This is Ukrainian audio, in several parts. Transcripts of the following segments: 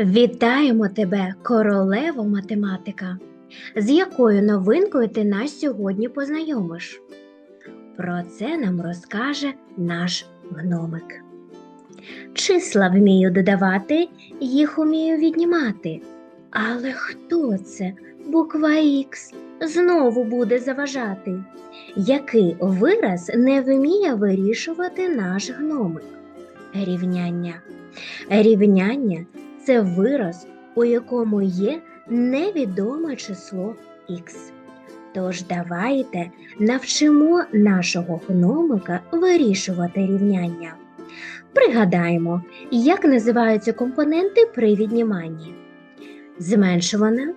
Вітаємо тебе, королево математика! З якою новинкою ти нас сьогодні познайомиш? Про це нам розкаже наш гномик. Числа вмію додавати, їх умію віднімати. Але хто це? Буква Х знову буде заважати. Який вираз не вміє вирішувати наш гномик? Рівняння. Рівняння це вираз, у якому є невідоме число х. Тож давайте навчимо нашого гномика вирішувати рівняння. Пригадаємо, як називаються компоненти при відніманні. Зменшуване,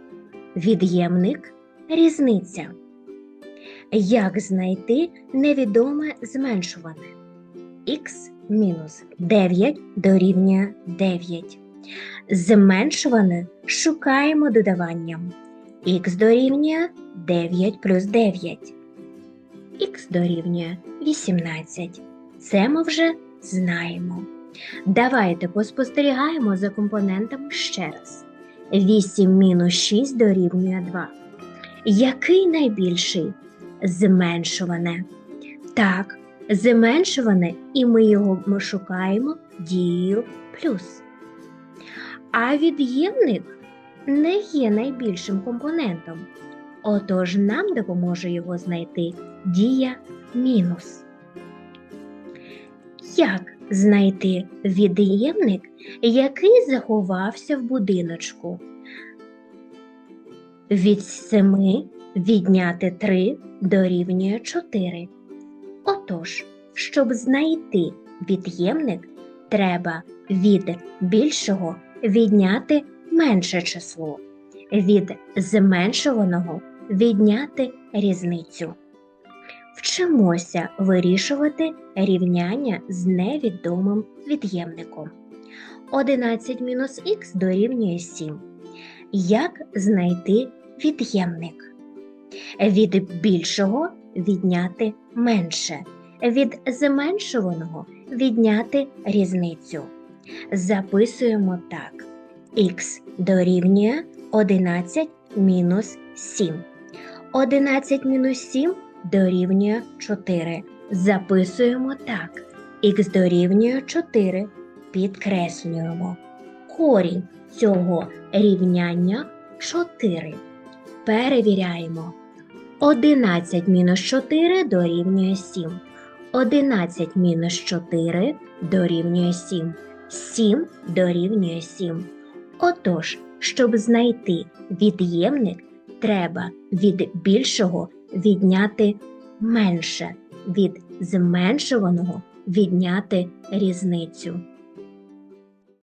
від'ємник, різниця. Як знайти невідоме зменшуване? х мінус 9 дорівнює 9. Зменшуване шукаємо додаванням. х дорівнює 9 плюс 9. х дорівнює 18. Це ми вже знаємо. Давайте поспостерігаємо за компонентами ще раз. 8 мінус 6 дорівнює 2. Який найбільший? Зменшуване. Так, зменшуване, і ми його шукаємо дією плюс. А від'ємник не є найбільшим компонентом. Отож нам допоможе його знайти дія мінус. Як знайти від'ємник, який заховався в будиночку? Від 7 відняти 3 дорівнює 4. Отож, щоб знайти від'ємник, треба від більшого відняти менше число, від зменшуваного відняти різницю. Вчимося вирішувати рівняння з невідомим від'ємником. 11 мінус х дорівнює 7. Як знайти від'ємник? Від більшого відняти менше, від зменшуваного відняти різницю. Записуємо так. х дорівнює 11 мінус 7. 11 мінус 7 дорівнює 4. Записуємо так. х дорівнює 4. Підкреслюємо. Корінь цього рівняння 4. Перевіряємо. 11 мінус 4 дорівнює 7. 11 мінус 4 дорівнює 7. 7 дорівнює 7. Отож, щоб знайти від'ємник, треба від більшого відняти менше, від зменшуваного відняти різницю.